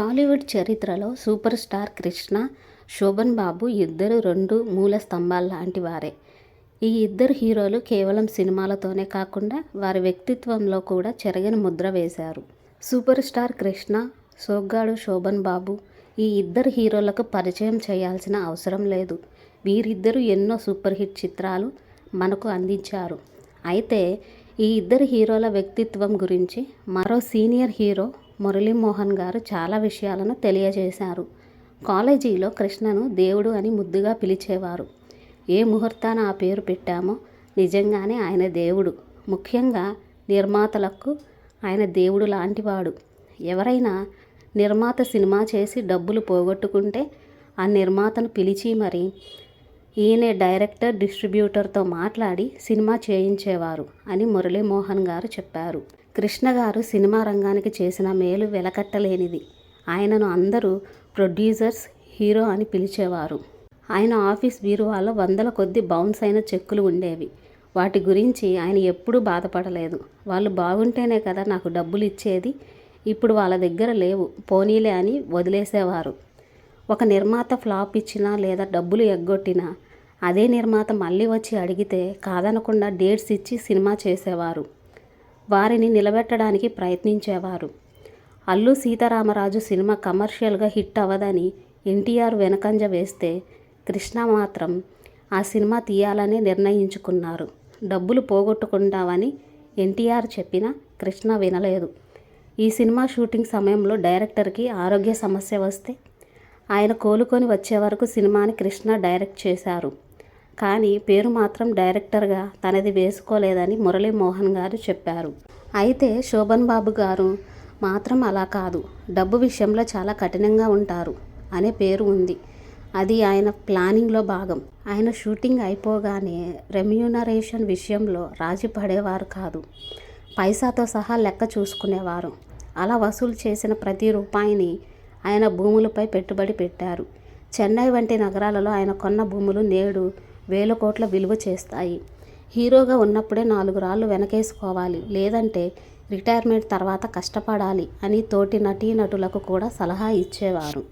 టాలీవుడ్ చరిత్రలో super star Krishna Shobhan Babu ఇద్దరు రెండు మూల స్తంభాల లాంటి వారే. ఈ ఇద్దరు హీరోలు కేవలం సినిమాలతోనే కాకుండా వారి వ్యక్తిత్వంలో కూడా చెరగని ముద్ర వేశారు. సూపర్ స్టార్ కృష్ణ సోగ్గాడు శోభన్ బాబు ఈ ఇద్దరు హీరోలకు పరిచయం చేయాల్సిన అవసరం లేదు. వీరిద్దరూ ఎన్నో సూపర్ హిట్ చిత్రాలు మనకు అందించారు. అయితే ఈ ఇద్దరు హీరోల వ్యక్తిత్వం గురించి మరో సీనియర్ హీరో మురళీమోహన్ గారు చాలా విషయాలను తెలియజేశారు. కాలేజీలో కృష్ణను దేవుడు అని ముద్దుగా పిలిచేవారు. ఏ ముహూర్తాన ఆ పేరు పెట్టామో నిజంగానే ఆయన దేవుడు. ముఖ్యంగా నిర్మాతలకు ఆయన దేవుడు లాంటివాడు. ఎవరైనా నిర్మాత సినిమా చేసి డబ్బులు పోగొట్టుకుంటే ఆ నిర్మాతను పిలిచి మరి ఈయనే డైరెక్టర్ డిస్ట్రిబ్యూటర్తో మాట్లాడి సినిమా చేయించేవారు అని మురళీమోహన్ గారు చెప్పారు. కృష్ణ గారు సినిమా రంగానికి చేసిన మేలు వెలకట్టలేనిది. ఆయనను అందరూ ప్రొడ్యూసర్స్ హీరో అని పిలిచేవారు. ఆయన ఆఫీస్ బీరువాలో వందల కొద్ది బౌన్స్ అయిన చెక్కులు ఉండేవి. వాటి గురించి ఆయన ఎప్పుడూ బాధపడలేదు. వాళ్ళు బాగుంటేనే కదా నాకు డబ్బులు ఇచ్చేది. ఇప్పుడు వాళ్ళ దగ్గర లేవు. పోనీలే అని వదిలేసేవారు. ఒక నిర్మాత ఫ్లాప్ ఇచ్చినా లేదా డబ్బులు ఎగ్గొట్టినా అదే నిర్మాత మళ్ళీ వచ్చి అడిగితే కాదనకుండా డేట్స్ ఇచ్చి సినిమా చేసేవారు. వారిని నిలబెట్టడానికి ప్రయత్నించేవారు. అల్లు సీతారామరాజు సినిమా కమర్షియల్గా హిట్ అవ్వదని ఎన్టీఆర్ వెనకంజ వేస్తే కృష్ణ మాత్రం ఆ సినిమా తీయాలని నిర్ణయించుకున్నారు. డబ్బులు పోగొట్టుకుంటామని ఎన్టీఆర్ చెప్పినా కృష్ణ వినలేదు. ఈ సినిమా షూటింగ్ సమయంలో డైరెక్టర్కి ఆరోగ్య సమస్య వస్తే ఆయన కోలుకొని వచ్చే వరకు సినిమాని కృష్ణ డైరెక్ట్ చేశారు. కానీ పేరు మాత్రం డైరెక్టర్గా తనది వేసుకోలేదని మురళీమోహన్ గారు చెప్పారు. అయితే శోభన్ బాబు గారు మాత్రం అలా కాదు డబ్బు విషయంలో చాలా కఠినంగా ఉంటారు అనే పేరు ఉంది. అది ఆయన ప్లానింగ్లో భాగం. ఆయన షూటింగ్ అయిపోగానే రెమ్యూనరేషన్ విషయంలో రాజీ పడేవారు కాదు. పైసాతో సహా లెక్క చూసుకునేవారు. అలా వసూలు చేసిన ప్రతి రూపాయిని ఆయన భూములపై పెట్టుబడి పెట్టారు. చెన్నై వంటి నగరాలలో ఆయన కొన్న భూములు నేడు వేల కోట్ల విలువ చేస్తాయి. హీరోగా ఉన్నప్పుడే నాలుగు రాళ్ళు వెనకేసుకోవాలి. లేదంటే రిటైర్మెంట్ తర్వాత కష్టపడాలి అని తోటి నటీనటులకు కూడా సలహా ఇచ్చేవారు.